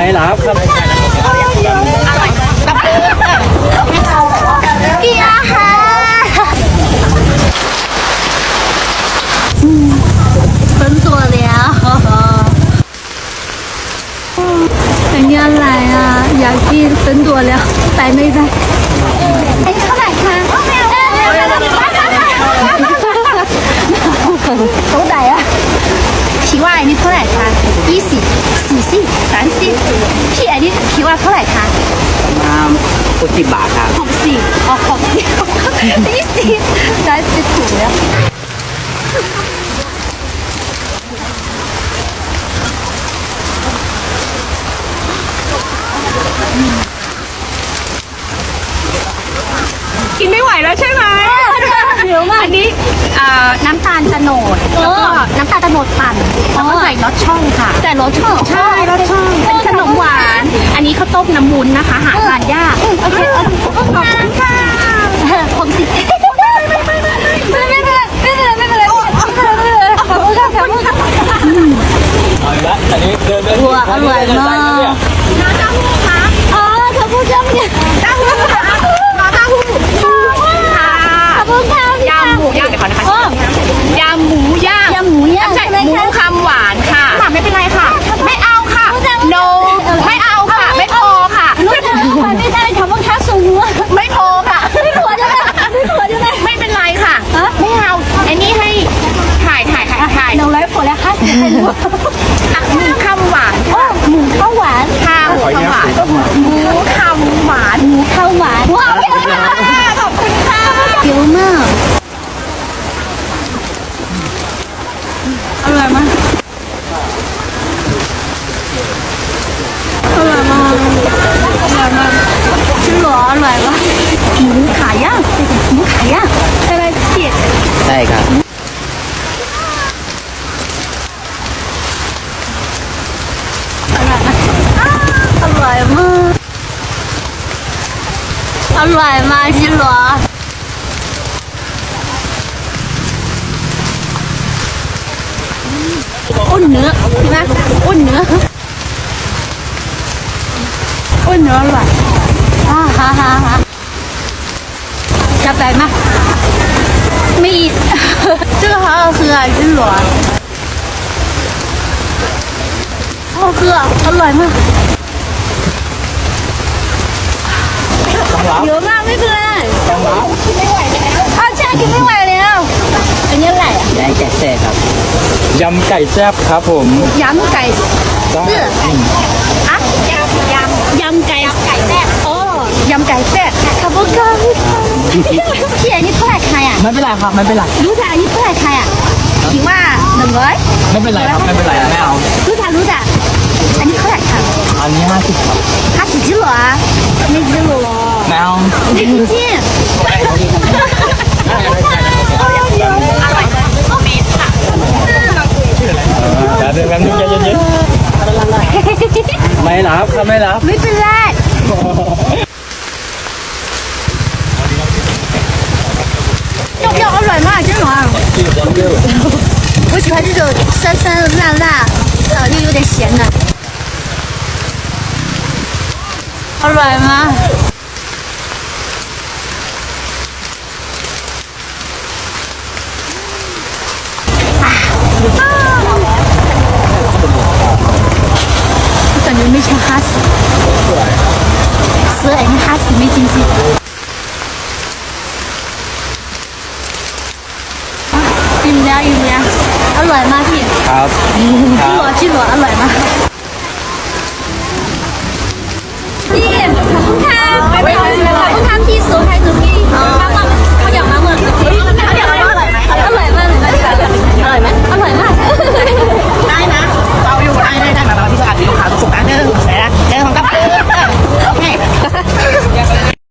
mày là không vẫn tuổi liệu tự nhiên là giờ kia tính đùa liệu tại đây đây ไหร่คะยี่สิบสี่สิบสามสิบพี่อันนี้พี่ว่าเท่าไหร่คะมาหกสิบบาทครับหกสิบอ๋อหกสิบยี่สิบสามสิบถูกแล้วกินไม่ไหวแล้วใช่ไหม เดี๋ยวมาอันนี้เอ่อน้ำตาลตะโนดแล้วก็น้ำตาลตะโนดปั่นแล้วก็ใส่รสช่องค่ะ แต่รสชอบใช่รสช่องเป็นขนมหวาน อันนี้ข้าวต้มน้ำวุ้นนะคะ หาทานยากโอเคขอบคุณค่ะผมสิไม่ไม่ไม่ไม่ไม่เป็นไรไม่เป็นไรไม่เป็นไรขอบคุณค่ะขอบคุณค่ะ เอาละอันนี้เดินไป ว้าอร่อยมาก น้ำเต้าหู้ค่ะ อ๋อขอบคุณค่ะเนี่ย เต้าหู้ค่ะน้ำเต้าหู้ค่ะ ขอบคุณค่ะ ยำหมูย่างเดี๋ยวก่อนนะคะ โอ้ ยำหมูย่าง ยำหมูย่าง ใช่ ใช่ไหม หมู คะ คำหวานค่ะค่ะไม่เป็นไรค่ะ ไม่เอาค่ะ no ไม่เอาค่ะ ไม่พอค่ะ รู้จักไม่ได้ขอบคุณค่ะสูง ไม่พอค่ะ ไม่หัวจะได้ไม่หัวจะได้ ไม่เป็นไรค่ะ ไม่เอาไอ้นี่ให้ถ่ายถ่ายถ่ายถ่าย หนึ่งร้อยผลแล้วค่ะสิบเป็น หมูอะหมูคำหวานหมูข้าวหวานข้าวหมูคำหวานหมูคำหวานหมูข้าวหวานว้าวขอบคุณค่ะเยอะมากอร่อยมากอร่อยมากอร่อยมากจริงเหรออร่อยมากหมูขาย่างหมูขาย่างอะไรเจ็ดใช่ครับ อ ร่อยมากอร่อยมากจริงเหรออ้นเนื้อใช่ไหมอ้นเนื้ออ้นเนื้ออร่อยฮ่าฮ่าฮ่าฮ่าจะไป吗ไม่อีก这个好好喝啊真软好好喝啊อร่อ เยอะมากไม่เป็นไรอ้าวใช่กินไม่ไหวแล้วอันนี้อะไรอะยายแกะแซ่ครับยำไก่แซ่บครับผมยำไก่ได้อะยำยำยำไก่ไก่แซ่บโอ้ยำไก่แซ่บขอบคุณค่ะพี่อันนี้เท่าไหร่ใครอะไม่เป็นไรครับไม่เป็นไรรู้จักอันนี้เท่าไหร่ใครอะคิดว่าหนึ่งร้อยไม่เป็นไรครับไม่เป็นไรไม่เอารู้จักรู้จักอันนี้เท่าไหร่ค่ะอันนี้ห้าสิบครับห้าสิบกิโลอะไม่กิโลหรอ ไม่เอา ไม่จริง เดี๋ยวเดี๋ยวแป๊บนึงใจเย็นๆไม่รับครับไม่รับ ไม่เป็นไร要不要อร่อยมาก真的啊我喜欢这种酸酸辣辣，呃，又有点咸的。อร่อยมาก 아침에 진지อิ่มแล้วอิ่มแล้วอร่อยมากพี่รมเหรอชิมเหรออร่อยมาก